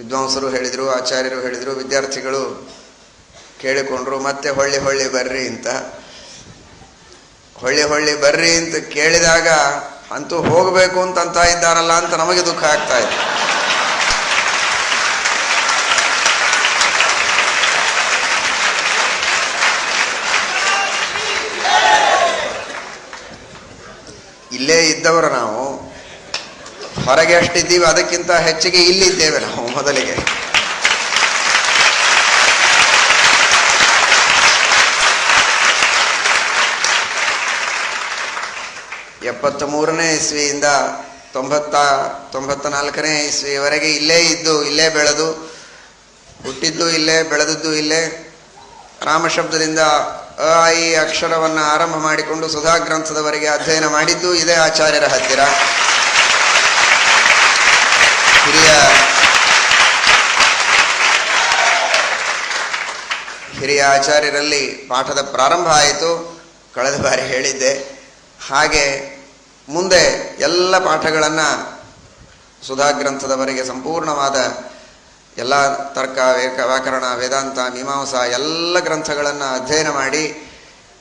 ವಿದ್ವಾಂಸರು ಹೇಳಿದರು, ಆಚಾರ್ಯರು ಹೇಳಿದರು, ವಿದ್ಯಾರ್ಥಿಗಳು ಕೇಳಿಕೊಂಡ್ರು, ಮತ್ತೆ ಹೊಳ್ಳಿ ಹೊಳ್ಳಿ ಬರ್ರಿ ಅಂತ. ಹೊಳ್ಳಿ ಹೊಳ್ಳಿ ಬರ್ರಿ ಅಂತ ಕೇಳಿದಾಗ ಅಂತೂ ಹೋಗಬೇಕು ಅಂತ ಇದ್ದಾರಲ್ಲ ಅಂತ ನಮಗೆ ದುಃಖ ಆಗ್ತಾ ಇದೆ. ಇಲ್ಲೇ ಇದ್ದವರು ನಾವು. ಹೊರಗೆ ಎಷ್ಟಿದ್ದೀವಿ ಅದಕ್ಕಿಂತ ಹೆಚ್ಚಿಗೆ ಇಲ್ಲಿದ್ದೇವೆ ನಾವು ಮೊದಲಿಗೆ. ಎಪ್ಪತ್ತ ಮೂರನೇ ಇಸ್ವಿಯಿಂದ ತೊಂಬತ್ತ ತೊಂಬತ್ತ ನಾಲ್ಕನೇ ಇಸ್ವಿಯವರೆಗೆ ಇಲ್ಲೇ ಇದ್ದು, ಇಲ್ಲೇ ಬೆಳೆದು, ಹುಟ್ಟಿದ್ದು ಇಲ್ಲೇ, ಬೆಳೆದದ್ದು ಇಲ್ಲೇ ರಾಮಶಬ್ದದಿಂದ ಅ ಈ ಅಕ್ಷರವನ್ನು ಆರಂಭ ಮಾಡಿಕೊಂಡು ಸುಧಾ ಗ್ರಂಥದವರೆಗೆ ಅಧ್ಯಯನ ಮಾಡಿದ್ದು ಇದೇ ಆಚಾರ್ಯರ ಹತ್ತಿರ. ಆಚಾರ್ಯರಲ್ಲಿ ಪಾಠದ ಪ್ರಾರಂಭ ಆಯಿತು. ಕಳೆದ ಬಾರಿ ಹೇಳಿದ್ದೆ. ಹಾಗೆ ಮುಂದೆ ಎಲ್ಲ ಪಾಠಗಳನ್ನು ಸುಧಾ ಗ್ರಂಥದವರೆಗೆ ಸಂಪೂರ್ಣವಾದ ಎಲ್ಲ ತರ್ಕ, ವೇಕ, ವ್ಯಾಕರಣ, ವೇದಾಂತ, ಮೀಮಾಂಸಾ ಎಲ್ಲ ಗ್ರಂಥಗಳನ್ನು ಅಧ್ಯಯನ ಮಾಡಿ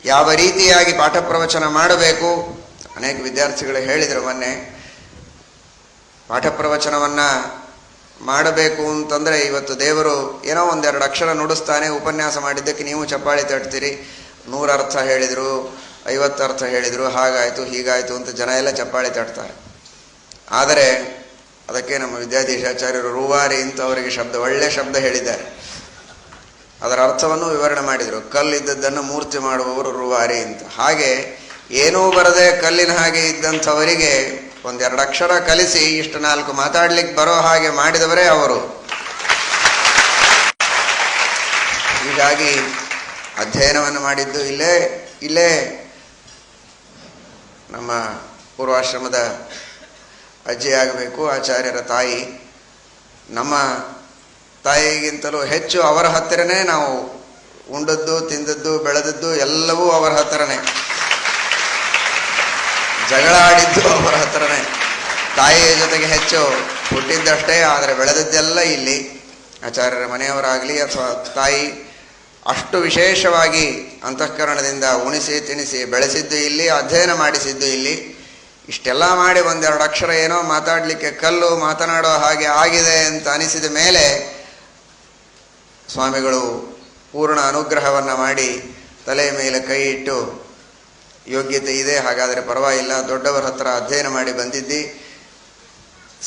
ಯಾವ ರೀತಿಯಾಗಿ ಪಾಠ ಪ್ರವಚನ ಮಾಡಬೇಕು? ಅನೇಕ ವಿದ್ಯಾರ್ಥಿಗಳು ಹೇಳಿದರು ಮೊನ್ನೆ. ಪಾಠ ಪ್ರವಚನವನ್ನು ಮಾಡಬೇಕು ಅಂತಂದರೆ ಇವತ್ತು ದೇವರು ಏನೋ ಒಂದೆರಡು ಅಕ್ಷರ ನುಡಿಸ್ತಾನೆ, ಉಪನ್ಯಾಸ ಮಾಡಿದ್ದಕ್ಕೆ ನೀವು ಚಪ್ಪಾಳಿ ತಟ್ತೀರಿ. ನೂರ ಅರ್ಥ ಹೇಳಿದರು, ಐವತ್ತು ಅರ್ಥ ಹೇಳಿದರು, ಹಾಗಾಯಿತು, ಹೀಗಾಯಿತು ಅಂತ ಜನ ಎಲ್ಲ ಚಪ್ಪಾಳಿ ತಟ್ತಾರೆ. ಆದರೆ ಅದಕ್ಕೆ ನಮ್ಮ ವಿದ್ಯಾಧೀಶಾಚಾರ್ಯರು ರೂವಾರಿ ಅಂತ ಅವರಿಗೆ ಶಬ್ದ, ಒಳ್ಳೆ ಶಬ್ದ ಹೇಳಿದ್ದಾರೆ. ಅದರ ಅರ್ಥವನ್ನು ವಿವರಣೆ ಮಾಡಿದರು. ಕಲ್ಲಿದ್ದದ್ದನ್ನು ಮೂರ್ತಿ ಮಾಡುವವರು ರೂವಾರಿ ಅಂತ. ಹಾಗೆ ಏನೂ ಬರದೆ ಕಲ್ಲಿನ ಹಾಗೆ ಇದ್ದಂಥವರಿಗೆ ಒಂದೆರಡು ಅಕ್ಷರ ಕಲಿಸಿ ಇಷ್ಟು ನಾಲ್ಕು ಮಾತಾಡ್ಲಿಕ್ಕೆ ಬರೋ ಹಾಗೆ ಮಾಡಿದವರೇ ಅವರು. ಹೀಗಾಗಿ ಅಧ್ಯಯನವನ್ನು ಮಾಡಿದ್ದು ಇಲ್ಲೇ ಇಲ್ಲೇ ನಮ್ಮ ಪೂರ್ವಾಶ್ರಮದ ಅಜ್ಜಿಯಾಗಬೇಕು, ಆಚಾರ್ಯರ ತಾಯಿ. ನಮ್ಮ ತಾಯಿಗಿಂತಲೂ ಹೆಚ್ಚು ಅವರ ಹತ್ತಿರನೇ ನಾವು ಉಂಡದ್ದು, ತಿಂದದ್ದು, ಬೆಳೆದದ್ದು ಎಲ್ಲವೂ ಅವರ ಹತ್ತಿರನೇ. ಜಗಳ ಆಡಿದ್ದು ಅವರ ಹತ್ರನೇ. ತಾಯಿಯ ಜೊತೆಗೆ ಹೆಚ್ಚು ಹುಟ್ಟಿದ್ದಷ್ಟೇ, ಆದರೆ ಬೆಳೆದದ್ದೆಲ್ಲ ಇಲ್ಲಿ ಆಚಾರ್ಯರ ಮನೆಯವರಾಗಲಿ ಅಥವಾ ತಾಯಿ ಅಷ್ಟು ವಿಶೇಷವಾಗಿ ಅಂತಃಕರಣದಿಂದ ಉಣಿಸಿ ತಿನಿಸಿ ಬೆಳೆಸಿದ್ದು ಇಲ್ಲಿ, ಅಧ್ಯಯನ ಮಾಡಿಸಿದ್ದು ಇಲ್ಲಿ. ಇಷ್ಟೆಲ್ಲ ಮಾಡಿ ಒಂದೆರಡು ಅಕ್ಷರ ಏನೋ ಮಾತಾಡಲಿಕ್ಕೆ ಕಲ್ಲು, ಮಾತನಾಡೋ ಹಾಗೆ ಆಗಿದೆ ಅಂತ ಅನಿಸಿದ ಮೇಲೆ ಸ್ವಾಮಿಗಳು ಪೂರ್ಣ ಅನುಗ್ರಹವನ್ನು ಮಾಡಿ ತಲೆಯ ಮೇಲೆ ಕೈ ಇಟ್ಟು ಯೋಗ್ಯತೆ ಇದೆ, ಹಾಗಾದರೆ ಪರವಾಗಿಲ್ಲ. ದೊಡ್ಡವರ ಹತ್ರ ಅಧ್ಯಯನ ಮಾಡಿ ಬಂದಿದ್ದಿ.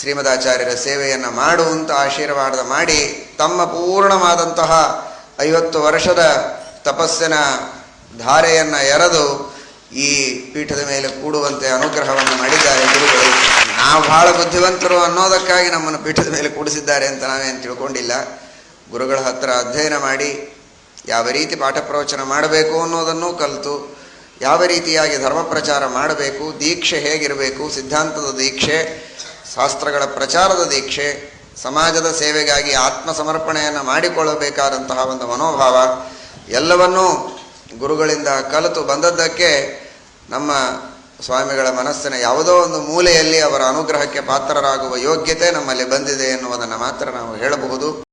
ಶ್ರೀಮದಾಚಾರ್ಯರ ಸೇವೆಯನ್ನು ಮಾಡು ಅಂತ ಆಶೀರ್ವಾದ ಮಾಡಿ ತಮ್ಮ ಪೂರ್ಣವಾದಂತಹ ಐವತ್ತು ವರ್ಷದ ತಪಸ್ಸಿನ ಧಾರೆಯನ್ನು ಎರೆದು ಈ ಪೀಠದ ಮೇಲೆ ಕೂಡುವಂತೆ ಅನುಗ್ರಹವನ್ನು ಮಾಡಿದ್ದಾರೆ ಗುರುಗಳು. ನಾವು ಬಹಳ ಬುದ್ಧಿವಂತರು ಅನ್ನೋದಕ್ಕಾಗಿ ನಮ್ಮನ್ನು ಪೀಠದ ಮೇಲೆ ಕೂಡಿಸಿದ್ದಾರೆ ಅಂತ ನಾವೇನು ತಿಳ್ಕೊಂಡಿಲ್ಲ. ಗುರುಗಳ ಹತ್ರ ಅಧ್ಯಯನ ಮಾಡಿ ಯಾವ ರೀತಿ ಪಾಠ ಪ್ರವಚನ ಮಾಡಬೇಕು ಅನ್ನೋದನ್ನು ಕಲಿತು ಯಾವ ರೀತಿಯಾಗಿ ಧರ್ಮ ಪ್ರಚಾರ ಮಾಡಬೇಕು, ದೀಕ್ಷೆ ಹೇಗಿರಬೇಕು, ಸಿದ್ಧಾಂತದ ದೀಕ್ಷೆ, ಶಾಸ್ತ್ರಗಳ ಪ್ರಚಾರದ ದೀಕ್ಷೆ, ಸಮಾಜದ ಸೇವೆಗಾಗಿ ಆತ್ಮ ಸಮರ್ಪಣೆಯನ್ನು ಮಾಡಿಕೊಳ್ಳಬೇಕಾದಂತಹ ಒಂದು ಮನೋಭಾವ, ಎಲ್ಲವನ್ನೂ ಗುರುಗಳಿಂದ ಕಲಿತು ಬಂದದ್ದಕ್ಕೆ ನಮ್ಮ ಸ್ವಾಮಿಗಳ ಮನಸ್ಸಿನ ಯಾವುದೋ ಒಂದು ಮೂಲೆಯಲ್ಲಿ ಅವರ ಅನುಗ್ರಹಕ್ಕೆ ಪಾತ್ರರಾಗುವ ಯೋಗ್ಯತೆ ನಮ್ಮಲ್ಲಿ ಬಂದಿದೆ ಎನ್ನುವುದನ್ನು ಮಾತ್ರ ನಾವು ಹೇಳಬಹುದು.